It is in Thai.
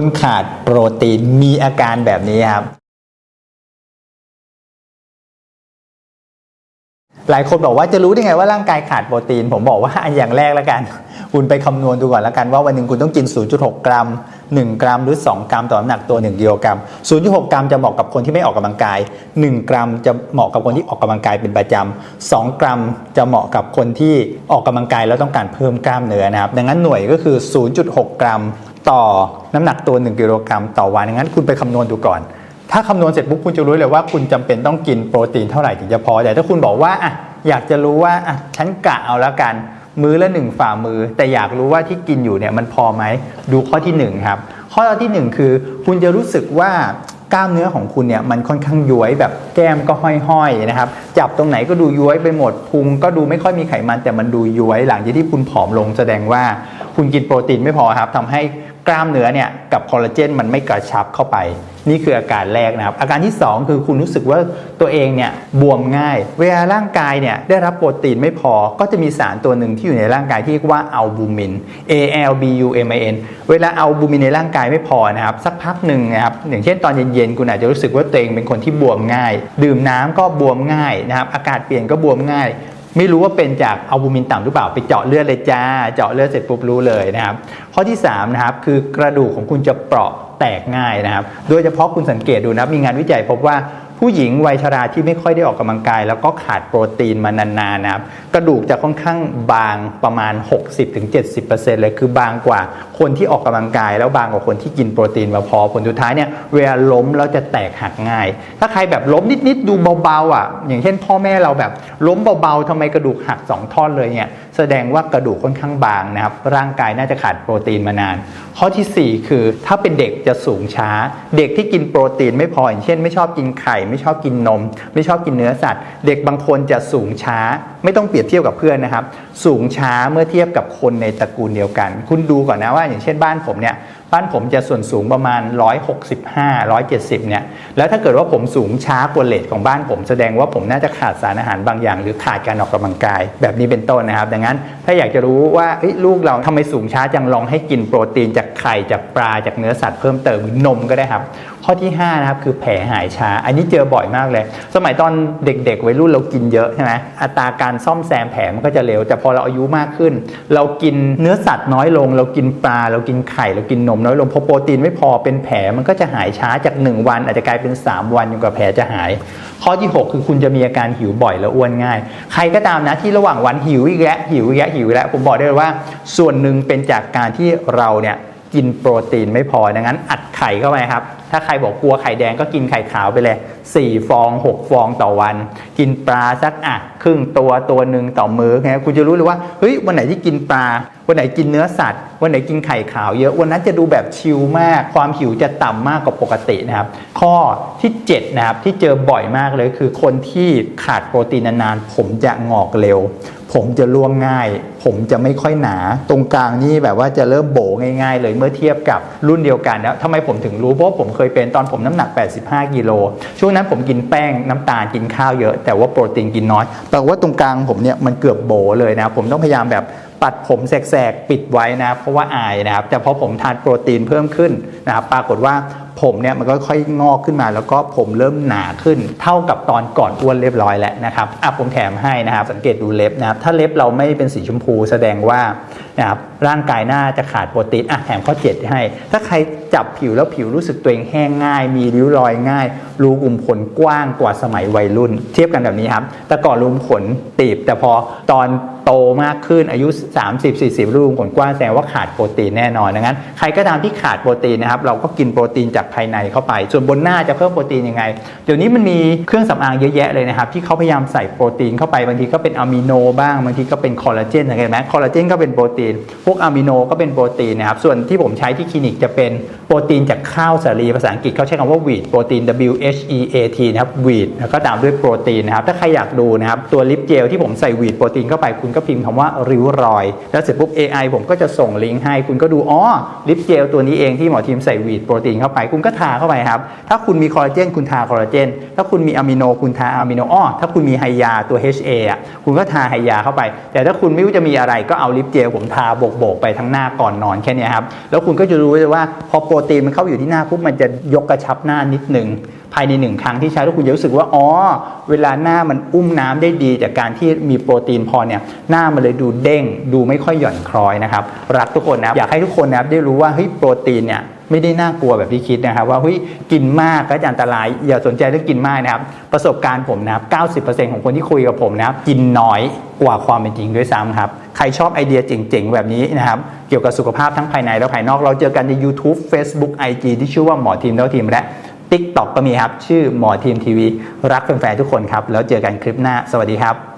คนขาดโปรตีนมีอาการแบบนี้ครับ หลายคนบอกว่าจะรู้ได้ไงว่าร่างกายขาดโปรตีน ผมบอกว่าอย่างแรกแล้วกัน คุณไปคำนวณดูก่อนแล้วกันว่าวันหนึ่งคุณต้องกิน 0.6 กรัม 1 กรัมหรือ 2 กรัมต่อน้ำหนักตัว 1กิโลกรัม 0.6 กรัมจะเหมาะกับคนที่ไม่ออกกำลังกาย 1 กรัมจะเหมาะกับคนที่ออกกำลังกายเป็นประจำ2 กรัมจะเหมาะกับคนที่ออกกำลังกายแล้วต้องการเพิ่มกล้ามเนื้อนะครับ ดังนั้นหน่วยก็คือ 0.6 กรัม ต่อน้ำหนักตัว 1 กิโลกรัมต่อวันงั้นคุณไปคำนวณดูก่อน ถ้าคำนวณเสร็จปุ๊บคุณจะรู้เลยว่าคุณจำเป็นต้องกินโปรตีนเท่าไหร่ถึงจะพอ แต่ถ้าคุณบอกว่าอะอยากจะรู้ว่าอะฉันกะเอาแล้วกัน มื้อละหนึ่งฝ่ามือ แต่อยากรู้ว่าที่กินอยู่เนี่ยมันพอไหมดูข้อที่หนึ่งครับ ข้อที่หนึ่งคือ คุณจะรู้สึกว่ากล้ามเนื้อของคุณเนี่ยมันค่อนข้างย้วยแบบแก้มก็ห้อยๆนะครับจับตรงไหนก็ดูย้วยไปหมดพุงก็ดูไม่ค่อยมีไขมันแต่มันดูย้วยหลังจากที่คุณผอมลงแสดงว่าคุณกินโปรตีนไม่พอครับทำให้ กล้ามเนื้อเนี่ยกับคอลลาเจนมันไม่กระชับเข้าไป นี่คืออาการแรกนะครับ อาการที่ 2 คือคุณรู้สึกว่าตัวเองเนี่ยบวมง่าย เวลาร่างกายเนี่ยได้รับโปรตีนไม่พอก็จะมีสารตัวหนึ่งที่อยู่ในร่างกายที่เรียกว่าอัลบูมิน A L B U M I N เวลาอัลบูมินในร่างกายไม่พอนะครับสักพักหนึ่งนะครับอย่างเช่นตอนเย็นๆคุณอาจจะรู้สึกว่าตัวเองเป็นคนที่บวมง่าย ดื่มน้ำก็บวมง่ายนะครับอากาศเปลี่ยนก็บวมง่าย ไม่รู้ว่าเป็นจากอัลบูมินต่ำหรือเปล่าไปเจาะเลือดเลยจ้า เจาะเลือดเสร็จปุ๊บรู้เลยนะครับ ข้อที่3นะครับคือกระดูกของคุณจะเปราะแตกง่ายนะครับ โดยเฉพาะคุณสังเกตดูนะมีงานวิจัยพบว่า ผู้หญิงวัยชราที่ไม่ค่อยได้ออกกำลังกาย แล้วก็ขาดโปรตีนมานานๆนะครับกระดูกจะค่อนข้างบางประมาณ 60-70%เลยคือบางกว่าคนที่ออกกำลังกาย แล้วบางกว่าคนที่กินโปรตีนมาพอผลสุดท้ายเนี่ยเวลาล้มแล้วจะแตกหักง่าย ถ้าใครแบบล้มนิดๆดูเบาๆอะอย่างเช่น พ่อแม่เราแบบล้มเบาๆทำไมกระดูกหักสองท่อนเลยเนี่ยแสดงว่ากระดูกค่อนข้างบางนะครับร่างกายน่าจะขาดโปรตีนมานาน ข้อทีสี่4 คือถ้าเป็นเด็กจะสูงช้า เด็กที่กินโปรตีนไม่พออย่างเช่น ไม่ชอบกินไข่ไม่ชอบกินนม ไม่ชอบกินเนื้อสัตว์ เด็กบางคนจะสูงช้า ไม่ต้องเปรียบเทียบกับเพื่อนนะครับ สูงช้าเมื่อเทียบกับคนในตระกูลเดียวกัน คุณดูก่อนนะว่าอย่างเช่นบ้านผมเนี่ยบ้านผมจะส่วนสูงประมาณ 165 170 เนี่ย แล้วถ้าเกิดว่าผมสูงช้ากว่าเลทของบ้านผมแสดงว่าผมน่าจะขาดสารอาหารบางอย่าง หรือขาดการออกกำลังกาย แบบนี้เป็นต้นนะครับ ดังนั้นถ้าอยากจะรู้ว่าลูกเราทำไมสูงช้าจังลองให้กินโปรตีนจากไข่จากปลาจากเนื้อสัตว์เพิ่มเติมนมก็ได้ครับ ข้อที่ 5 นะครับคือแผลหายช้า อันนี้เจอบ่อยมากเลย สมัยตอนเด็กๆวัยรุ่นเรากินเยอะใช่ไหมอัตราการซ่อมแซมแผลมันก็จะเร็วแต่พอเราอายุมากขึ้น เรากินเนื้อสัตว์น้อยลง เรากินปลาเรากินไข่เรากินนมน้อยลงพอโปรตีนไม่พอเป็นแผลมันก็จะหายช้าจาก 1 วัน อาจจะกลายเป็น 3 วันจนกว่าแผลจะหาย ข้อที่ 6 คือคุณจะมีอาการหิวบ่อยและอ้วนง่าย ใครก็ตามนะที่ระหว่างวันหิวอีกแล้วหิวอีกแล้วหิวอีกแล้วผมบอกได้เลยว่า ส่วนหนึ่งเป็นจากการที่เราเนี่ยกินโปรตีนไม่พอดังนั้นอัดไข่เข้าไปครับ ถ้าใครบอกกลัวไข่แดงก็กินไข่ขาวไปเลย 4 ฟอง 6 ฟองต่อวัน กินปลาสักอะครึ่งตัวตัวหนึ่งต่อมื้อนะคุณจะรู้เลยว่าเฮ้ยวันไหนที่กินปลา วันไหนกินเนื้อสัตว์ วันไหนกินไข่ขาวเยอะวันนั้นจะดูแบบชิลมาก ความหิวจะต่ำมากกว่าปกตินะครับ ข้อที่7นะครับที่เจอบ่อยมากเลยคือคนที่ขาดโปรตีนนานๆผมจะงอกเร็ว ผมจะร่วงง่าย ผมจะไม่ค่อยหนา ตรงกลางนี่แบบว่าจะเริ่มโบง่ายๆ เลยเมื่อเทียบกับรุ่นเดียวกันแล้วทำไมผมถึงรู้เพราะผมเคยเป็นตอนผมน้ำหนัก 85กิโลช่วงนั้นผมกินแป้งน้ำตาลกินข้าวเยอะ แต่ว่าโปรตีนกินน้อยแปลว่าตรงกลางผมเนี่ยมันเกือบโบเลยนะ ผมต้องพยายามแบบปัดผมแสกๆ ปิดไว้นะ เพราะว่าอายนะครับ แต่พอผมทานโปรตีนเพิ่มขึ้นนะครับปรากฏว่า ผมเนี่ยมันก็ค่อยงอกขึ้นมา แล้วก็ผมเริ่มหนาขึ้น เท่ากับตอนก่อนอ้วนเรียบร้อยแล้วนะครับอะผมแถมให้นะครับสังเกตดูเล็บนะครับถ้าเล็บเราไม่เป็นสีชมพูแสดงว่านะครับร่างกายน่าจะขาดโปรตีนอะแถมข้อเจ็ดให้ ถ้าใคร จับผิวแล้วผิวรู้สึกตัวเองแห้งง่าย มีริ้วรอยง่าย รูขุมขนกว้างกว่าสมัยวัยรุ่น เทียบกันแบบนี้ครับ แต่ก่อนรูขุมขนตีบ แต่พอตอนโตมากขึ้นอายุ 30-40 รูขุมขนกว้างแสดงว่าขาดโปรตีนแน่นอนดังนั้นใครก็ตามที่ขาดโปรตีนนะครับเราก็กินโปรตีนจากภายในเข้าไป ส่วนบนหน้าจะเพิ่มโปรตีนยังไง เดี๋ยวนี้มันมีเครื่องสำอางเยอะแยะเลยนะครับที่เขาพยายามใส่โปรตีนเข้าไปบางทีก็เป็นอะมิโนบ้างบางทีก็เป็นคอลลาเจนเห็นไหมคอลลาเจนก็เป็นโปรตีนพวกอะมิโนก็เป็นโปรตีนนะครับส่วนที่ผมใช้ที่คลินิกจะเป็นโปรตีนจากข้าวสาลีภาษาอังกฤษเขาใช้คำว่า wheat โปรตีน W H E A T นะครับ wheat แล้วก็ตามด้วยโปรตีนนะครับ ถ้าใครอยากดูนะครับ ตัวลิปเจลที่ผมใส่ wheat โปรตีนเข้าไปคุณก็พิมพ์คำว่าริ้วรอย แล้วเสร็จปุ๊บ AI ผมก็จะส่งลิงก์ให้ คุณก็ดูอ๋อลิปเจลตัวนี้เองที่หมอทีมใส่ wheat โปรตีนเข้าไป คุณก็ทาเข้าไปครับ ถ้าคุณมีคอลลาเจนคุณทาคอลลาเจน ถ้าคุณมีอะมิโนคุณทาอะมิโนอ้อถ้าคุณมีไฮยาตัว HA อะคุณก็ทาไฮยาเข้าไป แต่ถ้าคุณไม่รู้จะมีอะไรก็เอาลิปเจลผมทาโบกๆไปทั้งหน้าก่อนนอนแค่นี้ครับแล้วคุณก็จะรู้เลยว่าพอโปรตีนมันเข้าอยู่ที่หน้าปุ๊บมันจะยกกระชับหน้านิดหนึ่งภายในหนึ่งครั้งที่ใช้แล้วคุณจะรู้สึกว่าอ๋อเวลาหน้ามันอุ้มน้ำได้ดี จากการที่มีโปรตีนพอเนี่ยหน้ามันเลยดูเด้ง ดูไม่ค่อยหย่อนคล้อยนะครับรักทุกคนนะอยากให้ทุกคนนะครับได้รู้ว่าเฮ้ยโปรตีนเนี่ยไม่ได้น่ากลัวแบบที่คิดนะครับว่าเฮ้ยกินมากก็จะอันตรายอย่าสนใจเรื่องกินมากนะครับประสบการณ์ผมนะครับ90%ของคนที่คุยกับผมนะครับกินน้อยกว่าความเป็นจริงด้วยซ้ำครับ ใครชอบไอเดียเจ๋งๆ แบบนี้นะครับ เกี่ยวกับสุขภาพทั้งภายในและภายนอก เราเจอกันใน YouTube Facebook IG ที่ชื่อว่าหมอทีมเท่าทีมและติ๊กต็อกก็มีครับ ชื่อหมอทีมทีวี รักแฟนๆทุกคนครับ แล้วเจอกันคลิปหน้า สวัสดีครับ